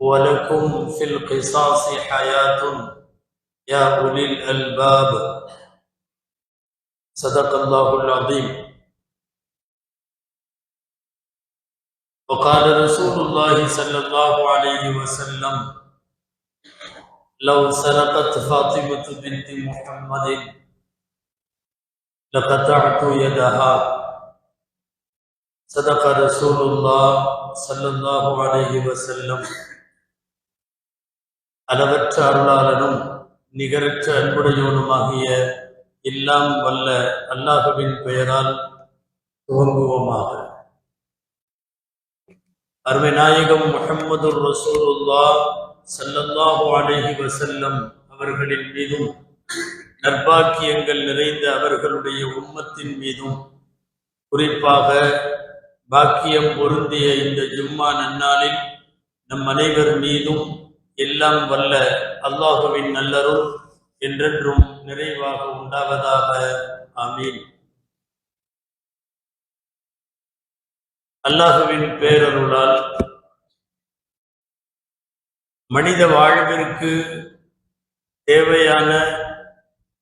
ولكم في القصاص حياة. يا أولي الألباب. صدق الله العظيم. وقال رسول الله صلى الله عليه وسلم لو سرقت فاطمة بنت محمد لقطعت يدها. صدق رسول الله صلى الله عليه وسلم. அளவற்ற அருளாளனும் நிகரற்ற அன்புடையவனுமாகிய எல்லாம் வல்ல அல்லாஹுவின் பெயரால் துவங்குவோமாக. அருமை நாயகம் முகமது ரசூலுல்லா சல்லல்லாஹு அலைஹி வசல்லம் அவர்களின் மீதும் நற்பாக்கியங்கள் நிறைந்த அவர்களுடைய உம்மத்தின் மீதும் குறிப்பாக பாக்கியம் பொருந்திய இந்த ஜும்மா நன்னாளில் நம் அனைவர் மீதும் எல்லாம் வல்ல அல்லாஹுவின் நல்லரும் என்றென்றும் நிறைவாக உண்டாவதாக. ஆமீன். அல்லாஹுவின் பேரருளால் மனித வாழ்விற்கு தேவையான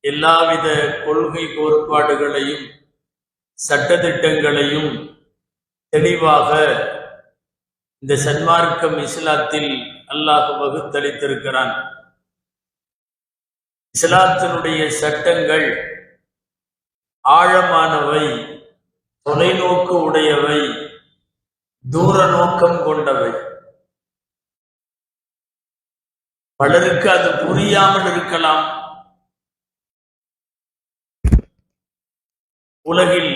எல்லாவித கொள்கை கோட்பாடுகளையும் சட்டத்திட்டங்களையும் தெளிவாக இந்த சன்மார்க்கம் இஸ்லாத்தில் அல்லாஹ் வகுத்தளித்திருக்கிறான். இஸ்லாத்தினுடைய சட்டங்கள் ஆழமானவை தொலைநோக்கு உடையவை தூர நோக்கம் கொண்டவை. பலருக்கு அது புரியாமல் இருக்கலாம். உலகில்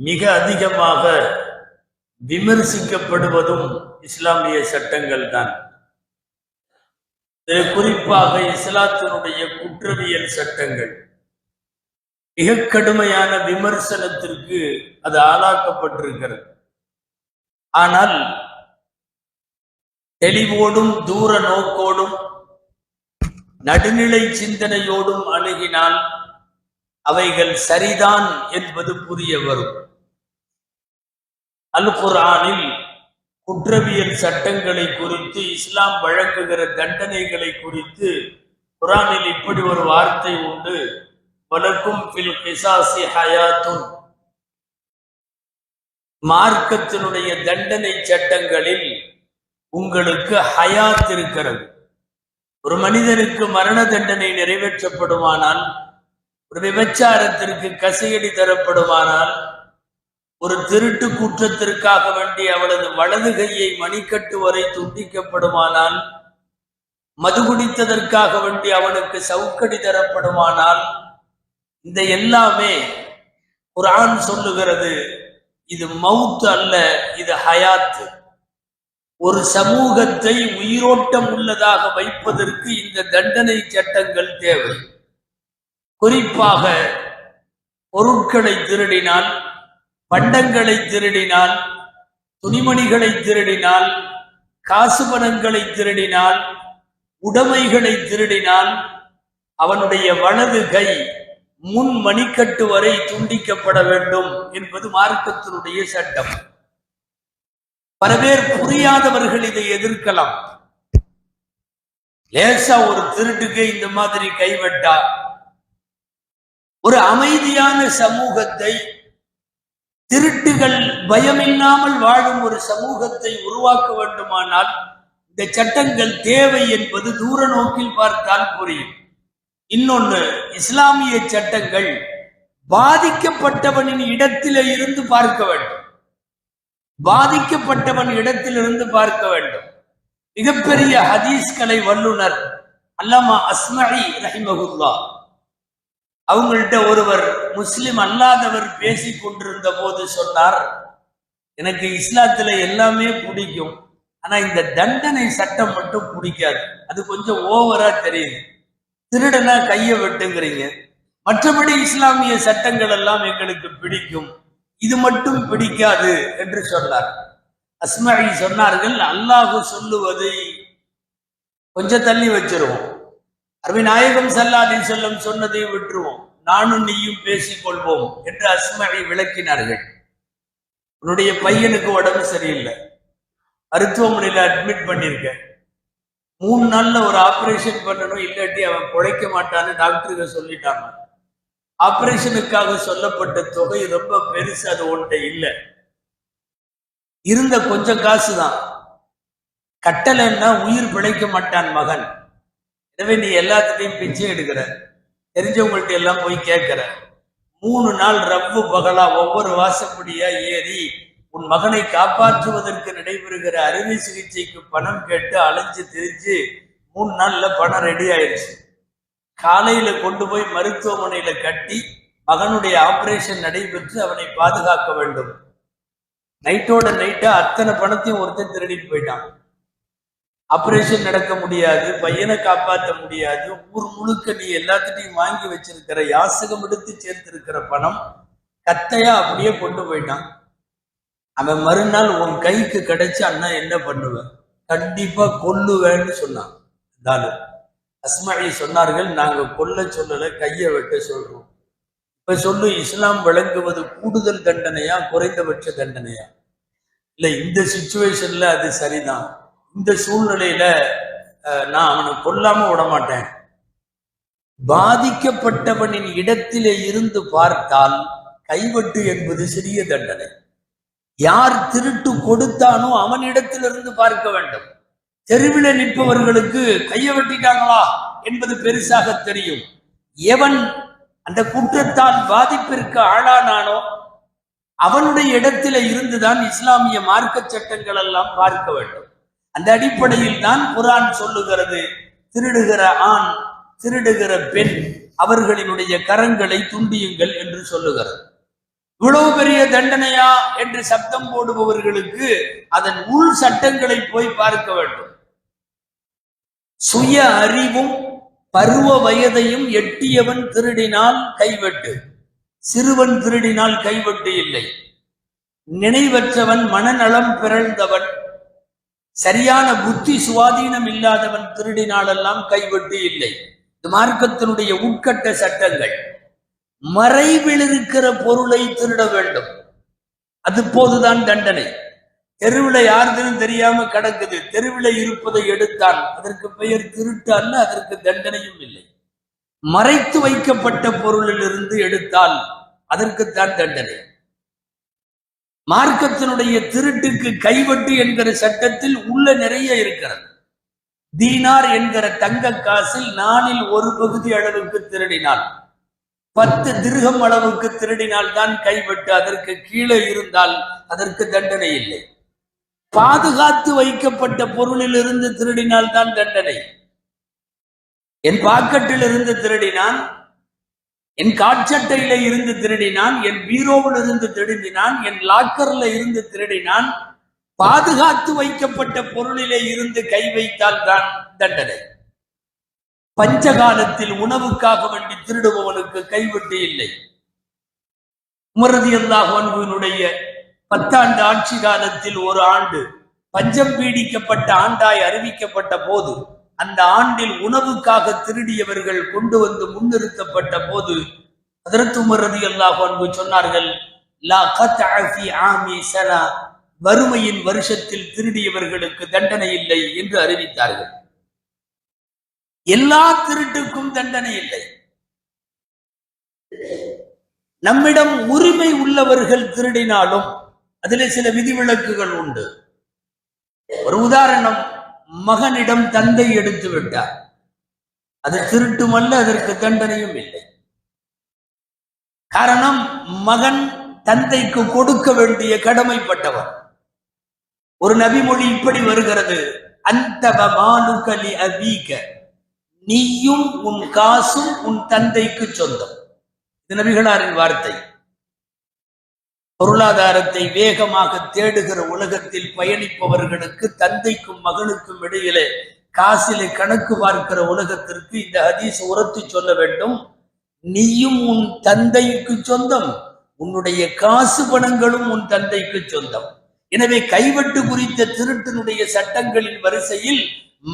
மிக அதிகமாக விமர்சிக்கப்படுவதும் இஸ்லாமிய சட்டங்கள் தான் குறிப்பாக இஸ்லாத்தினுடைய குற்றவியல் சட்டங்கள். மிக கடுமையான விமர்சனத்திற்கு அது ஆளாக்கப்பட்டிருக்கிறது. ஆனால் தெளிவோடும் தூர நோக்கோடும் நடுநிலை சிந்தனையோடும் அணுகினால் அவைகள் சரிதான் என்பது புரிய வரும். அல் குரானில் குற்றவியல் சட்டங்களை குறித்து இஸ்லாம் வழங்குகிற தண்டனைகளை குறித்து குரானில் இப்படி ஒரு வார்த்தை உண்டு. வலக்கும் பில் கிசாசி ஹயாத்துன். மார்க்கத்தினுடைய தண்டனை சட்டங்களில் உங்களுக்கு ஹயாத் இருக்கிறது. ஒரு மனிதனுக்கு மரண தண்டனை நிறைவேற்றப்படுமானால் ஒரு விபச்சாரத்திற்கு கசையடி தரப்படுமானால் ஒரு திருட்டு குற்றத்திற்காக வேண்டி அவளது வலது கையை மணிக்கட்டு வரை துண்டிக்கப்படுமானால் மது குடித்ததற்காக வேண்டி அவனுக்கு சவுக்கடி தரப்படுமானால் இந்த எல்லாமே குரான் சொல்லுகிறது இது மவுத் அல்ல இது ஹயாத்து ஒரு சமூகத்தை உயிரோட்டம் உள்ளதாக வைப்பதற்கு இந்த தண்டனை சட்டங்கள் தேவை. குறிப்பாக பொருட்களை திருடினால் பண்டங்களை திருடினால் துணிமணிகளை திருடினால் காசு பணங்களை திருடினால் உடைமைகளை திருடினால் அவனுடைய வலது கை முன் மணிக்கட்டு வரை துண்டிக்கப்பட வேண்டும் என்பது மார்க்கத்தினுடைய சட்டம். பல பேர் புரியாதவர்கள் இதை எதிர்க்கலாம். லேசா ஒரு திருட்டுக்கு இந்த மாதிரி கைவிட்டா ஒரு அமைதியான சமூகத்தை திருட்டுகள் பயமில்லாமல் வாழும் ஒரு சமூகத்தை உருவாக்க வேண்டுமானால் இந்த சட்டங்கள் தேவை என்பது தூர நோக்கில் பார்த்தால் புரியும். இன்னொன்னு இஸ்லாமிய சட்டங்கள் பாதிக்கப்பட்டவனின் இடத்திலே இருந்து பார்க்க வேண்டும். பாதிக்கப்பட்டவன் இடத்திலிருந்து பார்க்க வேண்டும். மிகப்பெரிய ஹதீஸ்களை வல்லுனர் அல்லாமா அஸ்மஹி ரஹிமகுல்லா அவங்கள்ட்ட ஒருவர் முஸ்லிம் அல்லாதவர் பேசி கொண்டிருந்த போது சொன்னார் எனக்கு இஸ்லாத்துல எல்லாமே பிடிக்கும். ஆனா இந்த தண்டனை சட்டம் மட்டும் பிடிக்காது. அது கொஞ்சம் ஓவரா தெரியுது. திருடனா கையை வெட்டுங்கிறீங்க. மற்றபடி இஸ்லாமிய சட்டங்கள் எல்லாம் எங்களுக்கு பிடிக்கும். இது மட்டும் பிடிக்காது என்று சொன்னார். அஸ்மாயி சொன்னார்கள் அல்லாஹு சொல்லுவதை கொஞ்சம் தள்ளி வச்சிருவோம். அருவிநாயகம் நாயகம் சல்லாதி செல்லம் சொன்னதை விட்டுருவோம். நானும் நீயும் பேசிக் கொள்வோம் என்று அஸ்மகை விளக்கினார்கள். உன்னுடைய பையனுக்கு உடம்பு சரியில்லை. மருத்துவமனையில் அட்மிட் பண்ணிருக்க மூணு நாள்ல ஒரு ஆபரேஷன் பண்ணணும் இல்லாட்டி அவன் பிழைக்க மாட்டான்னு டாக்டருக்கு சொல்லிட்டாங்க. ஆபரேஷனுக்காக சொல்லப்பட்ட தொகை ரொம்ப பெருசு அது ஒன்றை இல்லை. இருந்த கொஞ்சம் காசு தான் கட்டலைன்னா உயிர் பிழைக்க மாட்டான் மகன். எனவே நீ எல்லாத்துட்டையும் பிச்சை எடுக்கிற. தெரிஞ்சவங்கள்ட்ட எல்லாம் போய் கேட்கிற. மூணு நாள் ரவ்வு பகலா ஒவ்வொரு வாசப்படியா ஏறி உன் மகனை காப்பாற்றுவதற்கு நடைபெறுகிற அறுவை சிகிச்சைக்கு பணம் கேட்டு அலைஞ்சு திரிஞ்சு மூணு நாள்ல பணம் ரெடி ஆயிடுச்சு காலையில கொண்டு போய் மருத்துவமனையில கட்டி மகனுடைய ஆபரேஷன் நடைபெற்று அவனை பாதுகாக்க வேண்டும். நைட்டோட நைட்டா அத்தனை பணத்தையும் ஒருத்தன் திருடிட்டு போயிட்டான். ஆப்ரேஷன் நடக்க முடியாது பையனை காப்பாற்ற முடியாது ஊர் முழுக்க நீ எல்லாத்துட்டையும் வாங்கி வச்சிருக்கிற யாசகம் எடுத்து சேர்த்திருக்கிற பணம் கத்தையா அப்படியே கொண்டு போயிட்டான். அவன் மறுநாள் உன் கைக்கு கிடைச்சு அண்ணா என்ன பண்ணுவேன் கண்டிப்பா கொல்லுவேன்னு சொன்னான். தாலு அஸ்மாயி சொன்னார்கள் நாங்க கொல்ல சொல்லல கையை வெட்ட சொல்றோம். இப்ப சொல்லு இஸ்லாம் வழங்குவது கூடுதல் தண்டனையா குறைந்தபட்ச தண்டனையா? இல்ல இந்த சுச்சுவேஷன்ல அது சரிதான். இந்த சூழ்நிலையில நான் அவனை கொல்லாம விட மாட்டேன் பாதிக்கப்பட்டவனின் இடத்திலே இருந்து பார்த்தால் கைவட்டு என்பது சிறிய தண்டனை. யார் திருட்டு கொடுத்தானோ அவன் இடத்திலிருந்து பார்க்க வேண்டும். தெருவில நிற்பவர்களுக்கு கையை வெட்டிட்டாங்களா என்பது பெருசாக தெரியும். எவன் அந்த குற்றத்தால் பாதிப்பிற்கு ஆளானானோ அவனுடைய இடத்தில இருந்துதான் இஸ்லாமிய மார்க்க சட்டங்கள் எல்லாம் பார்க்க வேண்டும். அந்த அடிப்படையில் தான் குரான் சொல்லுகிறது. திருடுகிற ஆண் திருடுகிற பெண் அவர்களினுடைய கரங்களை துண்டியுங்கள் என்று சொல்லுகிறது. இவ்வளவு பெரிய தண்டனையா என்று சப்தம் போடுபவர்களுக்கு அதன் உள் சட்டங்களை போய் பார்க்க வேண்டும். சுய அறிவும் பருவ வயதையும் எட்டியவன் திருடினால் கைவெட்டு. சிறுவன் திருடினால் கைவெட்டு இல்லை. நினைவற்றவன் மனநலம் பிறழ்ந்தவன் சரியான புத்தி சுவாதீனம் இல்லாதவன் திருடினாலெல்லாம் கைவிட்டு இல்லை. இது மார்க்கத்தினுடைய உட்கட்ட சட்டங்கள் மறைவில் இருக்கிற பொருளை திருட வேண்டும். அது போதுதான் தண்டனை. தெருவில் யாருதுன்னு தெரியாம கிடக்குது. தெருவில் இருப்பதை எடுத்தான் அதற்கு பெயர் திருட்டு அல்ல அதற்கு தண்டனையும் இல்லை. மறைத்து வைக்கப்பட்ட பொருளிலிருந்து எடுத்தால் அதற்குத்தான் தண்டனை. மார்க்கத்தினுடைய திருட்டுக்கு கைவட்டு என்கிற சட்டத்தில் உள்ள நிறைய இருக்கிறது. தீனார் என்கிற தங்க காசில் நானில் ஒரு பகுதி அளவுக்கு திருடினால் பத்து திருகம் அளவுக்கு திருடினால் தான் கைவிட்டு அதற்கு கீழே இருந்தால் அதற்கு தண்டனை இல்லை. பாதுகாத்து வைக்கப்பட்ட பொருளில் இருந்து திருடினால் தான் தண்டனை. என் பாக்கெட்டில் இருந்து திருடினான் என் காட்சட்டையில இருந்து திருடினான் என் பீரோவில் இருந்து திருடினான் என் லாக்கர்ல இருந்து திருடினான். பாதுகாத்து வைக்கப்பட்ட பொருளிலே இருந்து கை வைத்தால் தான் தண்டனை. பஞ்சகாலத்தில் உணவுக்காக வேண்டி திருடுபவனுக்கு கைவிட்டு இல்லை. உமரதி அல்லாஹனுடைய பத்தாண்டு ஆட்சி காலத்தில் ஒரு ஆண்டு பஞ்சம் பீடிக்கப்பட்ட ஆண்டாய் அறிவிக்கப்பட்ட போது அந்த ஆண்டில் உணவுக்காக திருடியவர்கள் கொண்டு வந்து முன்னிறுத்தப்பட்ட போது அதற்கு அல்லாஹ் அன்பு சொன்னார்கள் லா ஆமி வறுமையின் வருஷத்தில் திருடியவர்களுக்கு தண்டனை இல்லை என்று அறிவித்தார்கள். எல்லா திருட்டுக்கும் தண்டனை இல்லை. நம்மிடம் உரிமை உள்ளவர்கள் திருடினாலும் அதில் சில விதிவிலக்குகள் உண்டு. ஒரு உதாரணம் மகனிடம் தந்தை எடுத்து விட்டார். அது திருட்டுமல்ல அதற்கு தண்டனையும் இல்லை. காரணம் மகன் தந்தைக்கு கொடுக்க வேண்டிய கடமைப்பட்டவர். ஒரு நபிமொழி இப்படி வருகிறது அந்த மாலுகலி அபீக நீயும் உன் காசும் உன் தந்தைக்கு சொந்தம். இது நபிகளாரின் வார்த்தை. பொருளாதாரத்தை வேகமாக தேடுகிற உலகத்தில் பயணிப்பவர்களுக்கு தந்தைக்கும் மகனுக்கும் இடையிலே காசிலே கணக்கு பார்க்கிற உலகத்திற்கு இந்த ஹதீஸ் உரத்து சொல்ல வேண்டும். நீயும் உன் தந்தைக்கு சொந்தம் உன்னுடைய காசு பணங்களும் உன் தந்தைக்கு சொந்தம். எனவே கைவெட்டு குறித்த திருட்டினுடைய சட்டங்களின் வரிசையில்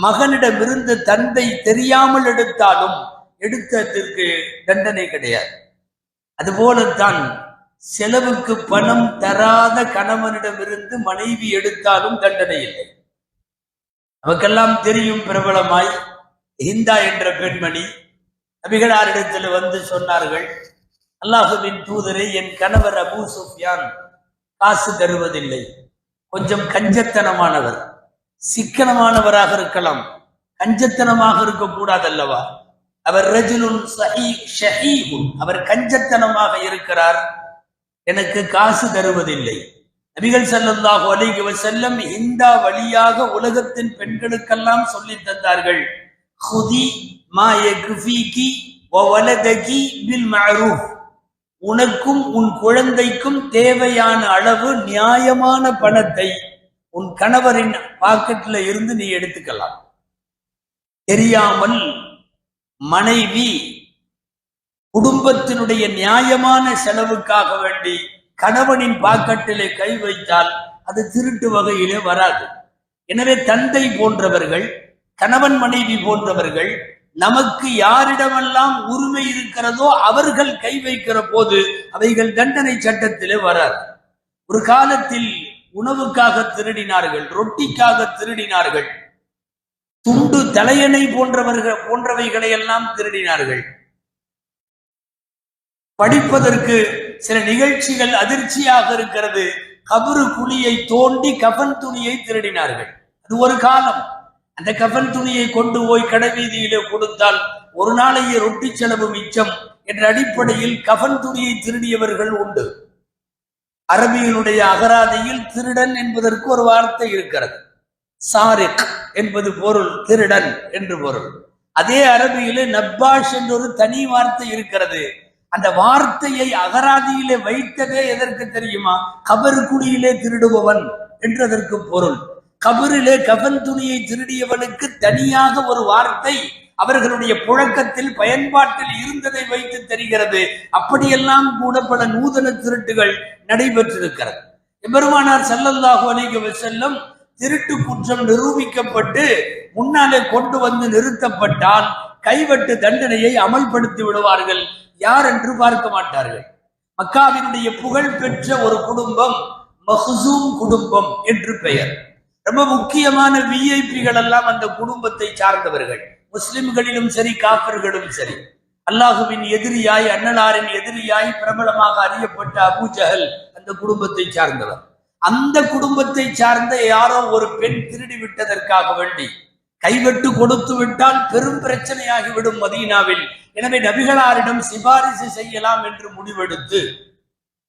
மகனிடமிருந்து தந்தை தெரியாமல் எடுத்தாலும் எடுத்ததற்கு தண்டனை கிடையாது. அதுபோலத்தான் செலவுக்கு பணம் தராத கணவனிடமிருந்து மனைவி எடுத்தாலும் தண்டனை இல்லை. நமக்கெல்லாம் தெரியும் பிரபலமாய் ஹிந்தா என்ற பெண்மணி நபிகளாரிடத்தில் வந்து சொன்னார்கள் அல்லாஹுவின் தூதரை என் கணவர் அபு சுஃபியான் காசு தருவதில்லை. கொஞ்சம் கஞ்சத்தனமானவர் சிக்கனமானவராக இருக்கலாம். கஞ்சத்தனமாக இருக்கக்கூடாது அல்லவா அவர் ரஜுலுன் அவர் கஞ்சத்தனமாக இருக்கிறார். எனக்கு காசு தருவதில்லை. நபிகள் ஸல்லல்லாஹு அலைஹி செல்லம் இந்தா வழியாக உலகத்தின் பெண்களுக்கெல்லாம் சொல்லி தந்தார்கள். ஹுதி மா யக்ஃபீகி வ வலதகி பில் மாரூஃப் உனக்கும் உன் குழந்தைக்கும் தேவையான அளவு நியாயமான பணத்தை உன் கணவரின் பாக்கெட்ல இருந்து நீ எடுத்துக்கலாம். தெரியாமல் மனைவி குடும்பத்தினுடைய நியாயமான செலவுக்காக வேண்டி கணவனின் பாக்கெட்டிலே கை வைத்தால் அது திருட்டு வகையிலே வராது. எனவே தந்தை போன்றவர்கள் கணவன் மனைவி போன்றவர்கள் நமக்கு யாரிடமெல்லாம் உரிமை இருக்கிறதோ அவர்கள் கை வைக்கிற போது அவைகள் தண்டனை சட்டத்திலே வராது. ஒரு காலத்தில் உணவுக்காக திருடினார்கள் ரொட்டிக்காக திருடினார்கள் துண்டு தலையணை போன்றவர்கள் போன்றவைகளை எல்லாம் திருடினார்கள். படிப்பதற்கு சில நிகழ்ச்சிகள் அதிர்ச்சியாக இருக்கிறது. கபரு குழியை தோண்டி கஃன் துணியை திருடினார்கள். அது ஒரு காலம். அந்த கஃன் துணியை கொண்டு போய் கடைவீதியிலே கொடுத்தால் ஒரு நாளைய ரொட்டி செலவு மிச்சம் என்ற அடிப்படையில் கஃன் துணியை திருடியவர்கள் உண்டு. அரபியினுடைய அகராதியில் திருடன் என்பதற்கு ஒரு வார்த்தை இருக்கிறது. சாரிக் என்பது பொருள் திருடன் என்று பொருள். அதே அரபியிலே நப்பாஷ் என்ற ஒரு தனி வார்த்தை இருக்கிறது. அந்த வார்த்தையை அகராதியிலே வைத்ததே எதற்கு தெரியுமா? கபரு குடியிலே திருடுபவன் என்றதற்கு பொருள். கபரிலே கபன் துணியை திருடியவனுக்கு தனியாக ஒரு வார்த்தை அவர்களுடைய புழக்கத்தில் பயன்பாட்டில் இருந்ததை வைத்து தெரிகிறது. அப்படியெல்லாம் கூட பல நூதன திருட்டுகள் நடைபெற்றிருக்கிறது. எம்பெருமானார் ஸல்லல்லாஹு அலைஹி செல்லும் திருட்டு குற்றம் நிரூபிக்கப்பட்டு முன்னாலே கொண்டு வந்து நிறுத்தப்பட்டால் கைவட்டு தண்டனையை அமல்படுத்தி விடுவார்கள். யார் என்று பார்க்க மாட்டார்கள். மக்காவினுடைய புகழ் பெற்ற ஒரு குடும்பம் மஹ்சூம் குடும்பம் என்று பெயர். ரொம்ப முக்கியமான விஐபிகள் எல்லாம் அந்த குடும்பத்தை சார்ந்தவர்கள். முஸ்லிம்களிலும் சரி காப்பர்களும் சரி. அல்லாஹுவின் எதிரியாய் அன்னலாரின் எதிரியாய் பிரபலமாக அறியப்பட்ட அபூ ஜஹல் அந்த குடும்பத்தை சார்ந்தவர். அந்த குடும்பத்தை சார்ந்த யாரோ ஒரு பெண் திருடி விட்டதற்காக வேண்டி கைவெட்டு கொடுத்து விட்டால் பெரும் பிரச்சனையாகிவிடும் மதீனாவில். எனவே நபிகளாரிடம் சிபாரிசு செய்யலாம் என்று முடிவெடுத்து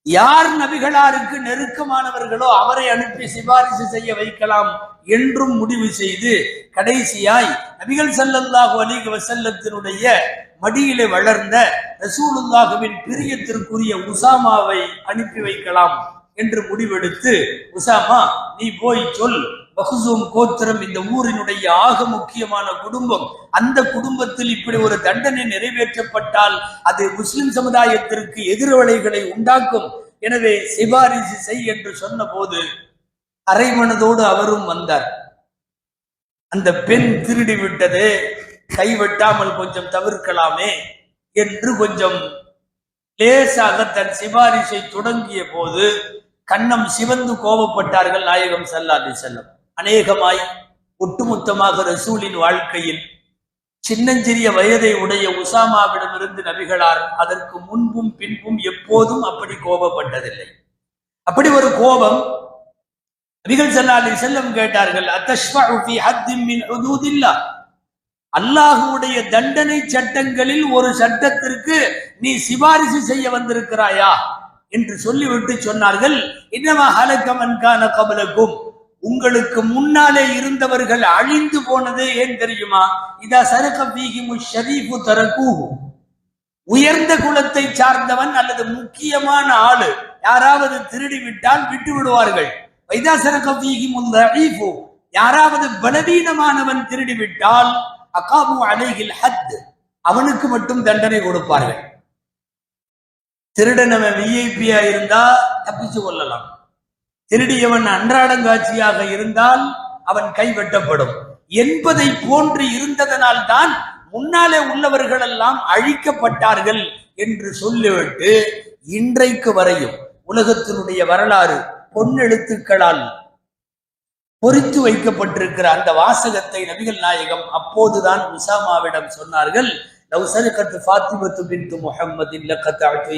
யார் நபிகளாருக்கு நெருக்கமானவர்களோ அவரை அனுப்பி சிபாரிசு செய்ய வைக்கலாம் என்றும் முடிவு செய்து கடைசியாய் நபிகள் ஸல்லல்லாஹு அலிக வசல்லத்தினுடைய மடியிலே வளர்ந்த ரசூலுல்லாஹுவின் பிரியத்திற்குரிய உசாமாவை அனுப்பி வைக்கலாம் என்று முடிவெடுத்து உசாமா நீ போய் சொல் பகுசூம் கோத்திரம் இந்த ஊரினுடைய ஆக முக்கியமான குடும்பம். அந்த குடும்பத்தில் இப்படி ஒரு தண்டனை நிறைவேற்றப்பட்டால் அது முஸ்லிம் சமுதாயத்திற்கு எதிர்வலைகளை உண்டாக்கும். எனவே சிபாரிசு செய் என்று சொன்னபோது அரைமனதோடு அவரும் வந்தார். அந்த பெண் திருடி விட்டது. கைவெட்டாமல் கொஞ்சம் தவிர்க்கலாமே என்று கொஞ்சம் லேசாக தன் சிபாரிசை தொடங்கிய போது கண்ணம் சிவந்து கோபப்பட்டார்கள் நாயகம் ஸல்லல்லாஹு செல்லம் அநேகமாய் ஒட்டுமொத்தமாக ரசூலின் வாழ்க்கையில் சின்னஞ்சிறிய வயதை உடைய உசாமாவிடமிருந்து நபிகளார் அதற்கு முன்பும் பின்பும் எப்போதும் அப்படி கோபப்பட்டதில்லை. அப்படி ஒரு கோபம் நபிகள் சல்லாலி செல்லம் கேட்டார்கள் அல்லாஹுடைய தண்டனை சட்டங்களில் ஒரு சட்டத்திற்கு நீ சிபாரிசு செய்ய வந்திருக்கிறாயா? என்று சொல்லிவிட்டு சொன்னார்கள் இன்னமா ஹலக்கமன் கான கபலக்கும் உங்களுக்கு முன்னாலே இருந்தவர்கள் அழிந்து போனது ஏன் தெரியுமா? இதா சரக பீகிமு ஷரீஃபு தரக்கூஹு உயர்ந்த குலத்தை சார்ந்தவன் அல்லது முக்கியமான ஆளு யாராவது திருடி விட்டால் விட்டு விடுவார்கள் வைதா சரக பீகிமு தஈஃபு யாராவது பலவீனமானவன் திருடி விட்டால் அகாபு அலைகில் ஹத் அவனுக்கு மட்டும் தண்டனை கொடுப்பார்கள். திருடனவன் விஐபியா இருந்தா தப்பிச்சு கொள்ளலாம். திருடியவன் அன்றாடங்காட்சியாக இருந்தால் அவன் கை வெட்டப்படும் என்பதை போன்று இருந்ததனால் தான் முன்னாலே உள்ளவர்கள் எல்லாம் அழிக்கப்பட்டார்கள் என்று சொல்லிவிட்டு இன்றைக்கு வரையும் உலகத்தினுடைய வரலாறு பொன்னெழுத்துக்களால் பொறித்து வைக்கப்பட்டிருக்கிற அந்த வாசகத்தை நபிகள் நாயகம் அப்போதுதான் உசாமாவிடம் சொன்னார்கள் லவ் சரகத்து ஃபாத்திமத்து பின்து முஹம்மதின் லக்கத்து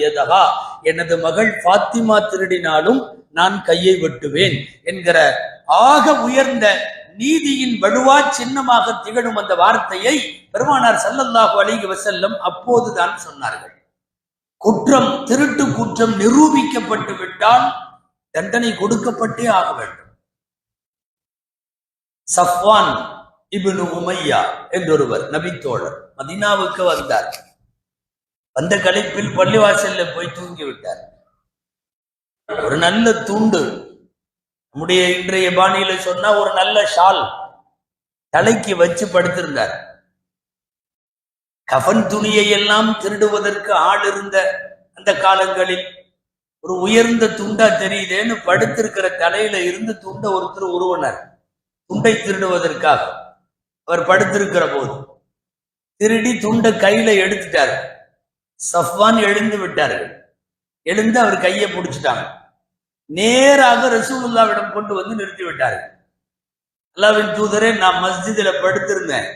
எனது மகள் ஃபாத்திமா திருடினாலும் நான் கையை வெட்டுவேன் என்கிற ஆக உயர்ந்த நீதியின் வலுவா சின்னமாக திகழும் அந்த வார்த்தையை பெருமானார் சல்லல்லாஹு அலைஹி வசல்லம் அப்போதுதான் சொன்னார்கள். குற்றம் திருட்டு குற்றம் நிரூபிக்கப்பட்டு விட்டால் தண்டனை கொடுக்கப்பட்டே ஆக வேண்டும். சஃப்வான் இபினு உமையா என்றொருவர் நபித்தோழர் மதீனாவுக்கு வந்தார். வந்த கழிப்பில் பள்ளிவாசல்ல போய் தூங்கி விட்டார் ஒரு நல்ல துண்டு. நம்முடைய இன்றைய பாணியில சொன்னா ஒரு நல்ல ஷால். தலைக்கு வச்சு படுத்திருந்தார். கஃன் துணியை எல்லாம் திருடுவதற்கு ஆள் இருந்த அந்த காலங்களில் ஒரு உயர்ந்த துண்டா தெரியுதேன்னு படுத்திருக்கிற தலையில இருந்து துண்டை ஒருத்தர் உருவனார். துண்டை திருடுவதற்காக. அவர் படுத்திருக்கிற போது திருடி துண்டை கையில எடுத்துட்டார். சஃப்வான் எழுந்து விட்டார்கள். எழுந்து அவர் கையை பிடிச்சிட்டாங்க. நேராக ரசூலுல்லாவிடம் கொண்டு வந்து நிறுத்திவிட்டார்கள். அல்லாவின் தூதரே நான் மஸ்ஜிதில் படுத்திருந்தேன்.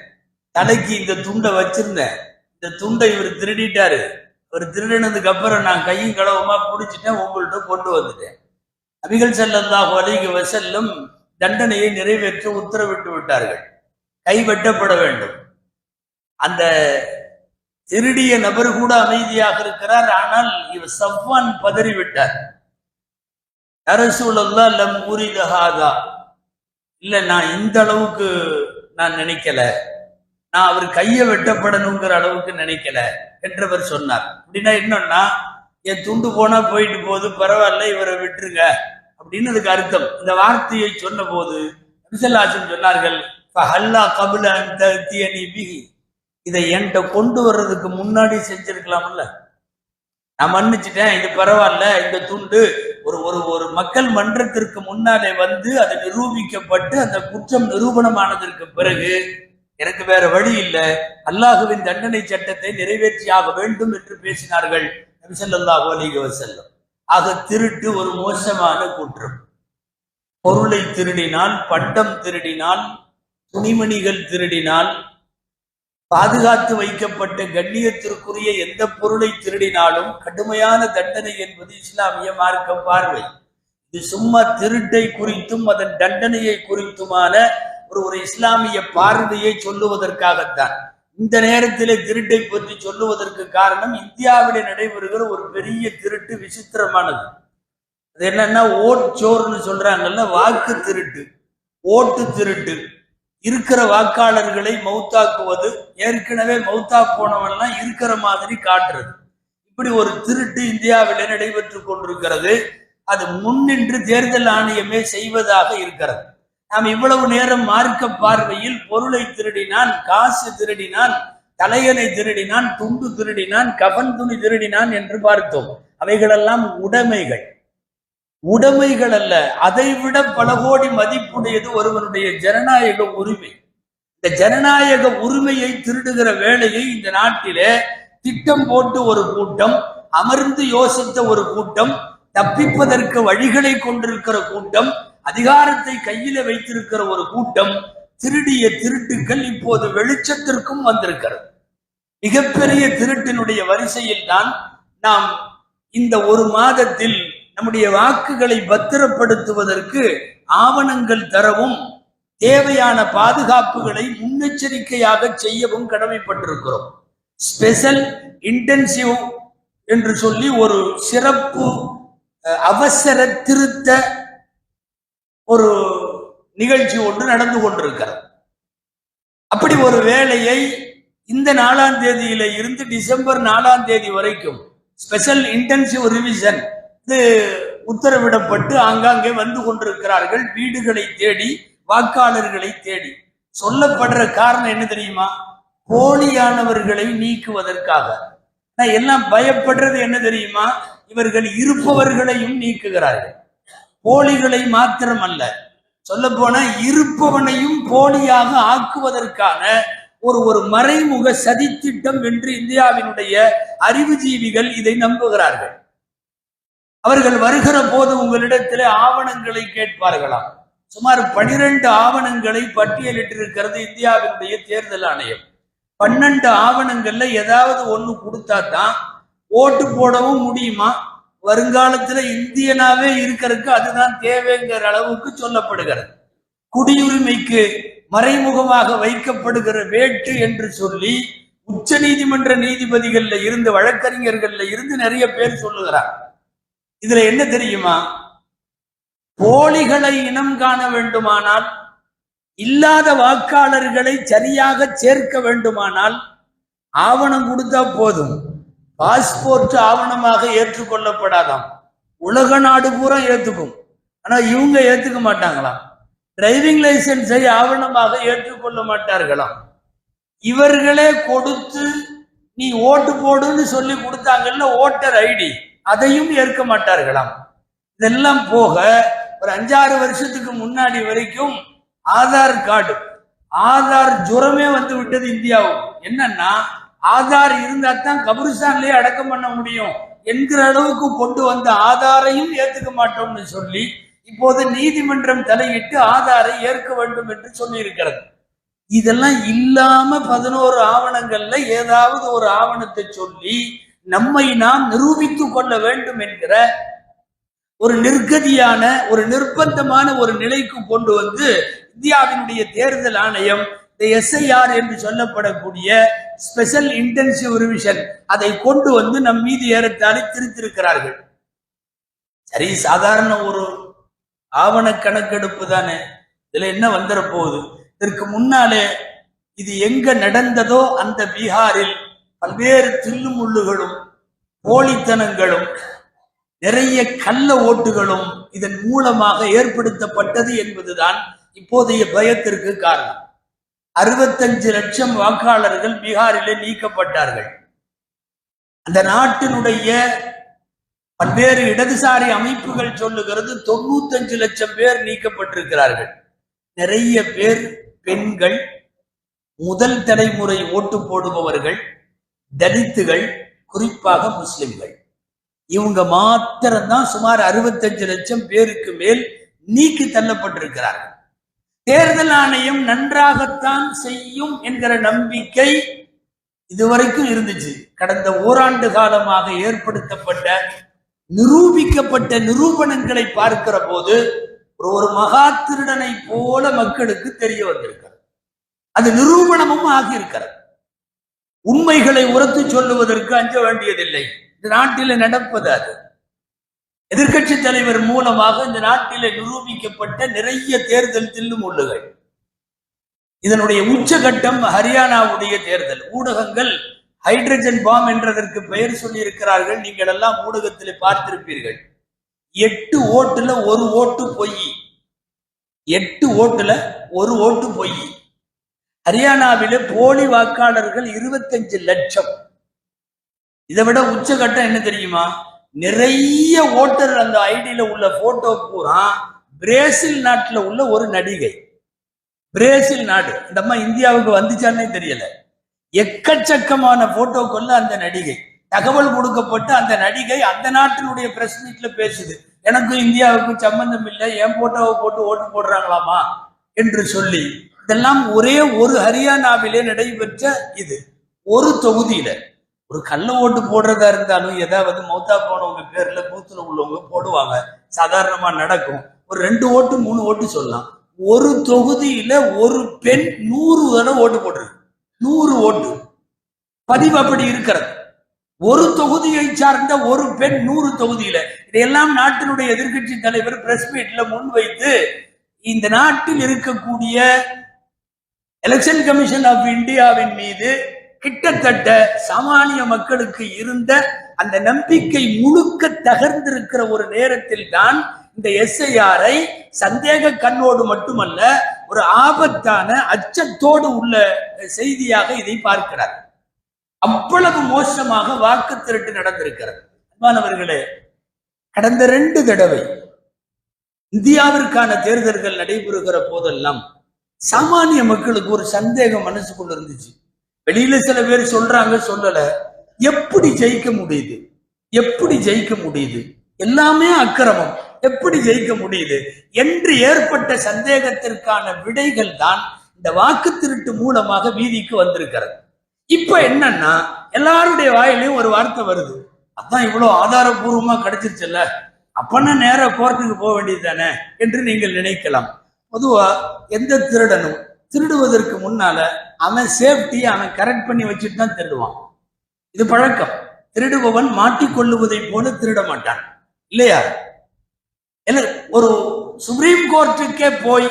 தலைக்கு இந்த துண்டை வச்சிருந்தேன். இந்த துண்டை இவர் திருடிட்டாரு. அவர் திருடினதுக்கு அப்புறம் நான் கையும் களவுமா பிடிச்சிட்டேன் உங்கள்கிட்ட கொண்டு வந்துட்டேன். அபிகள் செல்லந்தாக அலைஹி வசல்லும் தண்டனையை நிறைவேற்ற உத்தரவிட்டு விட்டார்கள். கை வெட்டப்பட வேண்டும். அந்த திருடிய நபர் கூட அமைதியாக இருக்கிறார் ஆனால் இவர் சவ்வான் பதறிவிட்டார். விட்டார் அரசுலல்லா லம் உரிதஹாதா இல்லை நான் இந்த அளவுக்கு நான் நினைக்கல. நான் அவர் கையை வெட்டப்படணுங்கிற அளவுக்கு நினைக்கல என்றவர் சொன்னார். அப்படின்னா என்னன்னா என் துண்டு போனா போயிட்டு போகுது பரவாயில்ல இவரை விட்டுருங்க. அப்படின்னு அதுக்கு அர்த்தம். இந்த வார்த்தையை சொன்ன போது நபிசல்லாசன் சொன்னார்கள் ஹல்லா கபில அந்த தியனி இதை என்கிட்ட கொண்டு வர்றதுக்கு முன்னாடி செஞ்சிருக்கலாம்ல. நான் மன்னிச்சிட்டேன் இது பரவாயில்ல இந்த துண்டு ஒரு ஒரு ஒரு மக்கள் மன்றத்திற்கு முன்னாலே வந்து அது நிரூபிக்கப்பட்டு அந்த குற்றம் நிரூபணமானதற்கு பிறகு எனக்கு வேற வழி இல்லை. அல்லாஹுவின் தண்டனை சட்டத்தை நிறைவேற்றியாக வேண்டும் என்று பேசினார்கள் நபி ஸல்லல்லாஹு அலைஹி ஆக திருட்டு ஒரு மோசமான குற்றம். பொருளை திருடினால் பட்டம் திருடினால் துணிமணிகள் திருடினால் பாதுகாத்து வைக்கப்பட்ட கண்ணியத்திற்குரிய எந்த பொருளை திருடினாலும் கடுமையான தண்டனை என்பது இஸ்லாமிய மார்க்க பார்வை. இது சும்மா திருட்டை குறித்தும் அதன் தண்டனையை குறித்துமான ஒரு ஒரு இஸ்லாமிய பார்வையை சொல்லுவதற்காகத்தான். இந்த நேரத்திலே திருட்டை பற்றி சொல்லுவதற்கு காரணம் இந்தியாவிலே நடைபெறுகிற ஒரு பெரிய திருட்டு விசித்திரமானது. அது என்னன்னா ஓட்சோர்னு சொல்றாங்கல்ல வாக்கு திருட்டு. ஓட்டு திருட்டு. இருக்கிற வாக்காளர்களை மௌத்தாக்குவது ஏற்கனவே மௌத்தா போனவன்லாம் இருக்கிற மாதிரி காட்டுறது. இப்படி ஒரு திருட்டு இந்தியாவிலே நடைபெற்று கொண்டிருக்கிறது. அது முன்னின்று தேர்தல் ஆணையமே செய்வதாக இருக்கிறது. நாம் இவ்வளவு நேரம் மார்க்க பார்வையில் பொருளை திருடினான் காசு திருடினான் தலையணை திருடினான் துண்டு திருடினான் கபன் துணி திருடினான் என்று பார்த்தோம். அவைகளெல்லாம் உடைமைகள். உடைமைகள் அல்ல அதைவிட பல கோடி மதிப்புடையது ஒருவனுடைய ஜனநாயக உரிமை. இந்த ஜனநாயக உரிமையை திருடுகிற வேலையை இந்த நாட்டிலே திட்டம் போட்டு ஒரு கூட்டம் அமர்ந்து யோசித்த ஒரு கூட்டம் தப்பிப்பதற்கு வழிகளை கொண்டிருக்கிற கூட்டம் அதிகாரத்தை கையில வைத்திருக்கிற ஒரு கூட்டம் திருடிய திருட்டுக்கள் இப்போது வெளிச்சத்திற்கும் வந்திருக்கிறது. மிகப்பெரிய திருட்டினுடைய வரிசையில் தான் நாம் இந்த ஒரு மாதத்தில் நம்முடைய வாக்குகளை பத்திரப்படுத்துவதற்கு ஆவணங்கள் தரவும் தேவையான பாதுகாப்புகளை முன்னெச்சரிக்கையாக செய்யவும் கடமைப்பட்டிருக்கிறோம். ஸ்பெஷல் இன்டென்சிவ் என்று சொல்லி ஒரு சிறப்பு அவசர திருத்த ஒரு நிகழ்ச்சி ஒன்று நடந்து கொண்டிருக்கிறது. அப்படி ஒரு வேலையை இந்த நாலாம் தேதியில இருந்து டிசம்பர் நாலாம் தேதி வரைக்கும் ஸ்பெஷல் இன்டென்சிவ் ரிவிஷன் உத்தரவிடப்பட்டு ஆங்காங்கே வந்து கொண்டிருக்கிறார்கள். வீடுகளை தேடி வாக்காளர்களை தேடி. சொல்லப்படுற காரணம் என்ன தெரியுமா? போலியானவர்களை நீக்குவதற்காக. நான் எல்லாம் பயப்படுறது என்ன தெரியுமா? இவர்கள் இருப்பவர்களையும் நீக்குகிறார்கள். போலிகளை மாத்திரம் அல்ல சொல்ல போனா இருப்பவனையும் போலியாக ஆக்குவதற்கான ஒரு ஒரு மறைமுக சதித்திட்டம் என்று இந்தியாவினுடைய அறிவுஜீவிகள் இதை நம்புகிறார்கள். அவர்கள் வருகிற போது உங்களிடத்தில் ஆவணங்களை கேட்பார்களாம். சுமார் பனிரெண்டு ஆவணங்களை பட்டியலிட்டிருக்கிறது இந்தியாவினுடைய தேர்தல் ஆணையம். பன்னெண்டு ஆவணங்கள்ல ஏதாவது ஒண்ணு கொடுத்தா தான் ஓட்டு போடவும் முடியுமா? வருங்காலத்துல இந்தியனாவே இருக்கிறதுக்கு அதுதான் தேவைங்கிற அளவுக்கு சொல்லப்படுகிறது. குடியுரிமைக்கு மறைமுகமாக வைக்கப்படுகிற வேட்டு என்று சொல்லி உச்ச நீதிமன்ற நீதிபதிகள்ல இருந்து வழக்கறிஞர்கள்ல இருந்து நிறைய பேர் சொல்லுகிறார். இதுல என்ன தெரியுமா? போலிகளை இனம் காண வேண்டுமானால் இல்லாத வாக்காளர்களை சரியாக சேர்க்க வேண்டுமானால் ஆவணம் கொடுத்தா போதும். பாஸ்போர்ட் ஆவணமாக ஏற்றுக்கொள்ளப்படாதாம். உலக நாடு பூரா ஏத்துக்கும். ஆனா இவங்க ஏத்துக்க மாட்டாங்களாம் டிரைவிங் லைசன்ஸை ஆவணமாக ஏற்றுக்கொள்ள மாட்டார்களாம். இவர்களே கொடுத்து நீ ஓட்டு போடுன்னு சொல்லி கொடுத்தாங்கல்ல ஓட்டர் ஐடி. அதையும் ஏற்க மாட்டார்களாம். இதெல்லாம் போக ஒரு அஞ்சாறு வருஷத்துக்கு முன்னாடி வரைக்கும் ஆதார் கார்டு ஆதார் ஜுரமே வந்து விட்டது இந்தியாவுக்கு என்னன்னா ஆதார் இருந்தா தான் கபரிஸ்தான்லயே அடக்கம் பண்ண முடியும் என்கிற அளவுக்கு கொண்டு வந்த ஆதாரையும் ஏத்துக்க மாட்டோம்னு சொல்லி இப்போது நீதிமன்றம் தலையிட்டு ஆதாரை ஏற்க வேண்டும் என்று சொல்லி இருக்கிறது இதெல்லாம் இல்லாம பதினோரு ஆவணங்கள்ல ஏதாவது ஒரு ஆவணத்தை சொல்லி நம்மை நாம் நிரூபித்துக் கொள்ள வேண்டும் என்கிற ஒரு நிர்கதியான ஒரு நிர்பந்தமான ஒரு நிலைக்கு கொண்டு வந்து இந்தியாவினுடைய தேர்தல் ஆணையம் இந்த எஸ்ஐஆர் என்று சொல்லப்படக்கூடிய ஸ்பெஷல் இன்டென்சிவ் ரிவிஷன் அதை கொண்டு வந்து நம் மீது ஏறத்தாழ திருத்திருக்கிறார்கள். சரி சாதாரண ஒரு ஆவண கணக்கெடுப்பு தானே. இதுல என்ன வந்துட போகுது இதற்கு முன்னாலே இது எங்க நடந்ததோ அந்த பீகாரில் பல்வேறு தில்லு முள்ளுகளும் போலித்தனங்களும் நிறைய கள்ள ஓட்டுகளும் இதன் மூலமாக ஏற்படுத்தப்பட்டது என்பதுதான் இப்போதைய பயத்திற்கு காரணம். அறுபத்தஞ்சு லட்சம் வாக்காளர்கள் பீகாரிலே நீக்கப்பட்டார்கள். அந்த நாட்டினுடைய பல்வேறு இடதுசாரி அமைப்புகள் சொல்லுகிறது தொண்ணூத்தஞ்சு லட்சம் பேர் நீக்கப்பட்டிருக்கிறார்கள். நிறைய பேர் பெண்கள் முதல் தலைமுறை ஓட்டு போடுபவர்கள் தலித்துகள் குறிப்பாக முஸ்லிம்கள். இவங்க மாத்திரம்தான் சுமார் அறுபத்தஞ்சு லட்சம் பேருக்கு மேல் நீக்கி தள்ளப்பட்டிருக்கிறார்கள். தேர்தல் ஆணையம் நன்றாகத்தான் செய்யும் என்கிற நம்பிக்கை இதுவரைக்கும் இருந்துச்சு. கடந்த ஓராண்டு காலமாக ஏற்படுத்தப்பட்ட நிரூபிக்கப்பட்ட நிரூபணங்களை பார்க்கிற போது ஒரு ஒரு மகா திருடனை போல மக்களுக்கு தெரிய வந்திருக்கிறது. அது நிரூபணமும் ஆகியிருக்கிறது. உண்மைகளை உரத்து சொல்லுவதற்கு அஞ்ச வேண்டியதில்லை. இந்த நாட்டில் நடப்பது அது. எதிர்க்கட்சி தலைவர் மூலமாக இந்த நாட்டில நிரூபிக்கப்பட்ட நிறைய தேர்தல் தில்லுமுள்ளுகள் இதனுடைய உச்சகட்டம் ஹரியானாவுடைய தேர்தல். ஊடகங்கள் ஹைட்ரஜன் பாம் என்றதற்கு பெயர் சொல்லி இருக்கிறார்கள் நீங்கள் எல்லாம் ஊடகத்தில் பார்த்திருப்பீர்கள். எட்டு ஓட்டுல ஒரு ஓட்டு பொய். எட்டு ஓட்டுல ஒரு ஓட்டு பொய். ஹரியானாவில போலி வாக்காளர்கள் இருபத்தஞ்சு லட்சம். இதை விட உச்சகட்டம் என்ன தெரியுமா? நிறைய ஓட்டர் அந்த ஐடியில உள்ள போட்டோ பூரா பிரேசில் நாட்டில் உள்ள ஒரு நடிகை. பிரேசில் நாடு. இந்த அம்மா இந்தியாவுக்கு வந்துச்சான்னே தெரியல. எக்கச்சக்கமான போட்டோக்கள்ல அந்த நடிகை. தகவல் கொடுக்கப்பட்டு அந்த நடிகை அந்த நாட்டினுடைய பிரஸ் மீட்ல பேசுது. எனக்கும் இந்தியாவுக்கும் சம்பந்தம் இல்லை. என் போட்டோவை போட்டு ஓட்டு போடுறாங்களாமா? என்று சொல்லி இதெல்லாம் ஒரே ஒரு ஹரியானாவிலே நடைபெற்ற இது. ஒரு தொகுதியில. ஒரு கள்ள ஓட்டு போடுறதா இருந்தாலும் ஏதாவது மௌத்தா போனவங்க பேர்ல பூத்துல உள்ளவங்க போடுவாங்க. சாதாரணமா நடக்கும். ஒரு ரெண்டு ஓட்டு மூணு ஓட்டு சொல்லலாம். ஒரு தொகுதியில ஒரு பெண் நூறு தடவை ஓட்டு போடுறது நூறு ஓட்டு. பதிவு அப்படி இருக்கிறது. ஒரு தொகுதியை சார்ந்த ஒரு பெண் நூறு தொகுதியில. இதையெல்லாம் நாட்டினுடைய எதிர்க்கட்சி தலைவர் பிரஸ் மீட்ல முன்வைத்து இந்த நாட்டில் இருக்கக்கூடிய எலெக்ஷன் கமிஷன் ஆஃப் இந்தியாவின் மீது கிட்டத்தட்ட சாமானிய மக்களுக்கு இருந்த அந்த நம்பிக்கை முழுக்க தகர்ந்திருக்கிற ஒரு நேரத்தில் தான் இந்த எஸ்ஐஆரை சந்தேக கண்ணோடு மட்டுமல்ல ஒரு ஆபத்தான அச்சத்தோடு உள்ள செய்தியாக இதை பார்க்கிறார். அவ்வளவு மோசமாக வாக்கு திருட்டு நடந்திருக்கிறது. அன்பானவர்களே கடந்த ரெண்டு தடவை இந்தியாவிற்கான தேர்தல்கள் நடைபெறுகிற போதெல்லாம் சாமானிய மக்களுக்கு ஒரு சந்தேகம் மனசுக்குள்ள இருந்துச்சு. வெளியில சில பேர் சொல்றாங்க சொல்லல. எப்படி ஜெயிக்க முடியுது? எப்படி ஜெயிக்க முடியுது? எல்லாமே அக்கிரமம். எப்படி ஜெயிக்க முடியுது? என்று ஏற்பட்ட சந்தேகத்திற்கான விடைகள் தான் இந்த வாக்கு திருட்டு மூலமாக வீதிக்கு வந்திருக்கிறது. இப்ப என்னன்னா எல்லாருடைய வாயிலையும் ஒரு வார்த்தை வருது. அதான் இவ்வளவு ஆதாரபூர்வமா கிடைச்சிருச்சுல்ல. அப்பன்னா நேர கோர்ட்டுக்கு போக வேண்டியது தானே? என்று நீங்கள் நினைக்கலாம். பொதுவா எந்த திருடனும் திருடுவதற்கு முன்னால அவன் சேஃப்டியை அவன் கரெக்ட் பண்ணி வச்சுட்டு தான் திருடுவான். இது பழக்கம். திருடுபவன் மாட்டிக்கொள்ளுவதை போல திருட மாட்டான். இல்லையா? என்ன ஒரு சுப்ரீம் கோர்ட்டுக்கே போய்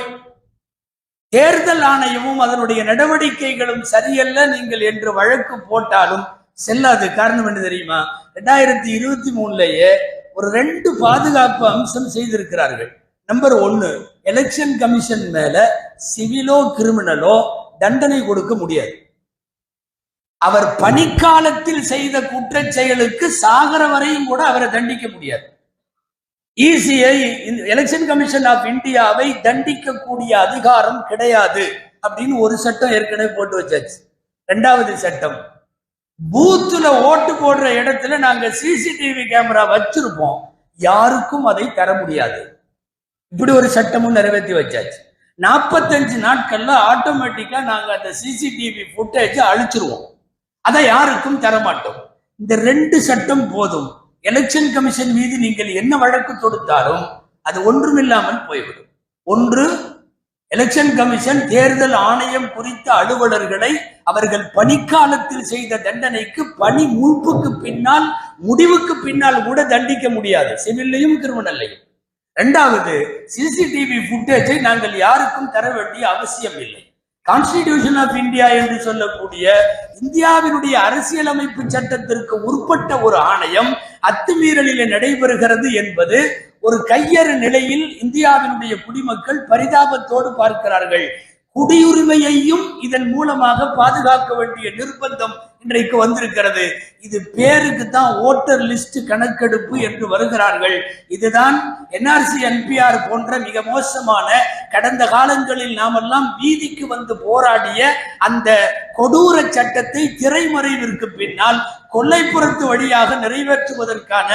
தேர்தல் ஆணையமும் அதனுடைய நடவடிக்கைகளும் சரியல்ல நீங்கள் என்று வழக்கு போட்டாலும் செல்லாது. காரணம் என்ன தெரியுமா? ரெண்டாயிரத்தி இருபத்தி மூணுலயே ஒரு ரெண்டு பாதுகாப்பு அம்சம் செய்திருக்கிறார்கள். நம்பர் ஒன்னு எலெக்ஷன் கமிஷன் மேல சிவிலோ கிரிமினலோ தண்டனை கொடுக்க முடியாது. அவர் பணிக்காலத்தில் செய்த குற்ற செயலுக்கு சாகர வரையும் கூட அவரை தண்டிக்க முடியாது. இசிஐ எலெக்ஷன் கமிஷன் ஆஃப் இந்தியாவை தண்டிக்கக்கூடிய அதிகாரம் கிடையாது அப்படின்னு ஒரு சட்டம் ஏற்கனவே போட்டு வச்சாச்சு. ரெண்டாவது சட்டம் பூத்துல ஓட்டு போடுற இடத்துல நாங்க சிசிடிவி கேமரா வச்சிருப்போம். யாருக்கும் அதை தர முடியாது. இப்படி ஒரு சட்டமும் நிறைவேற்றி வச்சாச்சு. நாற்பத்தஞ்சு நாட்கள்ல ஆட்டோமேட்டிக்கா நாங்க அந்த சிசிடிவி ஃபுட்டேஜ் அழிச்சிருவோம். அதை யாருக்கும் தர மாட்டோம் இந்த ரெண்டு சட்டம் போதும். எலெக்ஷன் கமிஷன் மீது நீங்கள் என்ன வழக்கு தொடுத்தாலும் அது ஒன்றுமில்லாமல் போய்விடும். ஒன்று எலெக்ஷன் கமிஷன் தேர்தல் ஆணையம் குறித்த அலுவலர்களை அவர்கள் பணிக்காலத்தில் செய்த தண்டனைக்கு பணி மூப்புக்கு பின்னால் முடிவுக்கு பின்னால் கூட தண்டிக்க முடியாது. சிவில்லையும் கிரிமினல்லையும். இரண்டாவது சிசிடிவி ஃபுட்டேஜை நாங்கள் யாருக்கும் தர வேண்டிய அவசியம் இல்லை. கான்ஸ்டிடியூஷன் ஆஃப் இந்தியா என்று சொல்லக்கூடிய இந்தியாவினுடைய அரசியலமைப்பு சட்டத்திற்கு உட்பட்ட ஒரு ஆணையம் அத்துமீறலில் நடைபெறுகிறது என்பது ஒரு கையறு நிலையில் இந்தியாவினுடைய குடிமக்கள் பரிதாபத்தோடு பார்க்கிறார்கள். குடியுரிமையையும் இதன் மூலமாக பாதுகாக்க வேண்டிய நிர்பந்தம் இன்றைக்கு வந்திருக்கிறது. இது பேருக்கு தான் ஓட்டர் லிஸ்ட் கணக்கெடுப்பு என்று வருகிறார்கள். இதுதான் என்ஆர்சி என்பிஆர் போன்ற மிக மோசமான கடந்த காலங்களில் நாமெல்லாம் வீதிக்கு வந்து போராடிய அந்த கொடூர சட்டத்தை திரைமறைவிற்கு பின்னால் கொல்லைப்புறத்து வழியாக நிறைவேற்றுவதற்கான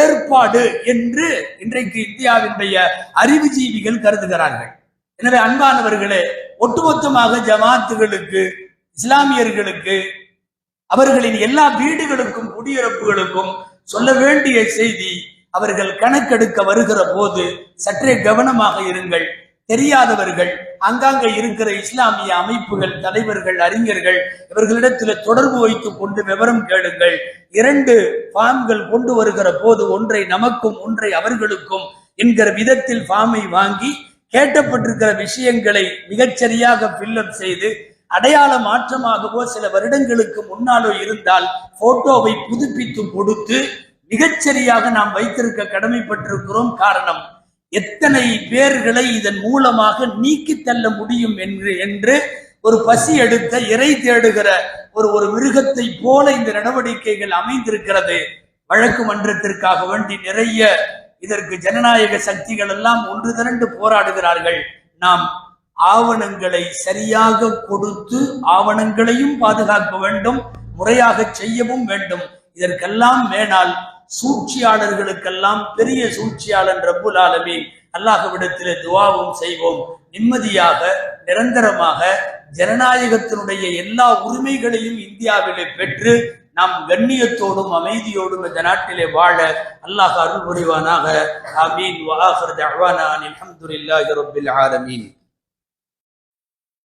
ஏற்பாடு என்று இன்றைக்கு இந்தியாவினுடைய அறிவுஜீவிகள் கருதுகிறார்கள். எனவே அன்பானவர்களே ஒட்டுமொத்தமாக ஜமாத்துகளுக்கு இஸ்லாமியர்களுக்கு அவர்களின் எல்லா வீடுகளுக்கும் குடியிருப்புகளுக்கும் சொல்ல வேண்டிய செய்தி அவர்கள் கணக்கெடுக்க வருகிற போது சற்றே கவனமாக இருங்கள். தெரியாதவர்கள் அங்காங்க இருக்கிற இஸ்லாமிய அமைப்புகள் தலைவர்கள் அறிஞர்கள் இவர்களிடத்தில் தொடர்பு வைத்துக் கொண்டு விவரம் கேளுங்கள். இரண்டு ஃபார்ம்கள் கொண்டு வருகிற போது ஒன்றை நமக்கும் ஒன்றை அவர்களுக்கும் என்கிற விதத்தில் ஃபார்மை வாங்கி கேட்டப்பட்டிருக்கிற விஷயங்களை மிகச்சரியாக ஃபில்லப் செய்து அடையாள மாற்றமாகவோ சில வருடங்களுக்கு முன்னாலோ இருந்தால் போட்டோவை புதுப்பித்து கொடுத்து மிகச்சரியாக நாம் வைத்திருக்க கடமைப்பட்டிருக்கிறோம். காரணம் எத்தனை பேர்களை இதன் மூலமாக நீக்கி தள்ள முடியும் என்று என்று ஒரு பசி எடுத்த இறை தேடுகிற ஒரு ஒரு மிருகத்தை போல இந்த நடவடிக்கைகள் அமைந்திருக்கிறது. வழக்கு மன்றத்திற்காக வேண்டி நிறைய இதற்கு ஜனநாயக சக்திகள் எல்லாம் ஒன்று திரண்டு போராடுகிறார்கள். நாம் ஆவணங்களை சரியாக கொடுத்து ஆவணங்களையும் பாதுகாக்க வேண்டும் முறையாக செய்யவும் வேண்டும். இதற்கெல்லாம் மேலால் சூழ்ச்சியாளர்களுக்கெல்லாம் பெரிய சூழ்ச்சியாளன் ரப்புல் ஆலமீன். அல்லாஹ்விடத்திலே துவாவும் செய்வோம். நிம்மதியாக நிரந்தரமாக ஜனநாயகத்தினுடைய எல்லா உரிமைகளையும் இந்தியாவிலே பெற்று நாம் கண்ணியத்தோடும் அமைதியோடும் இந்த நாட்டிலே வாழ அல்லாஹ் அருள் புரிவானாக. ஆமீன். வாஹர் தஅவானா அனில் ஹம்துலில்லாஹி ரப்பில் ஆலமீன்.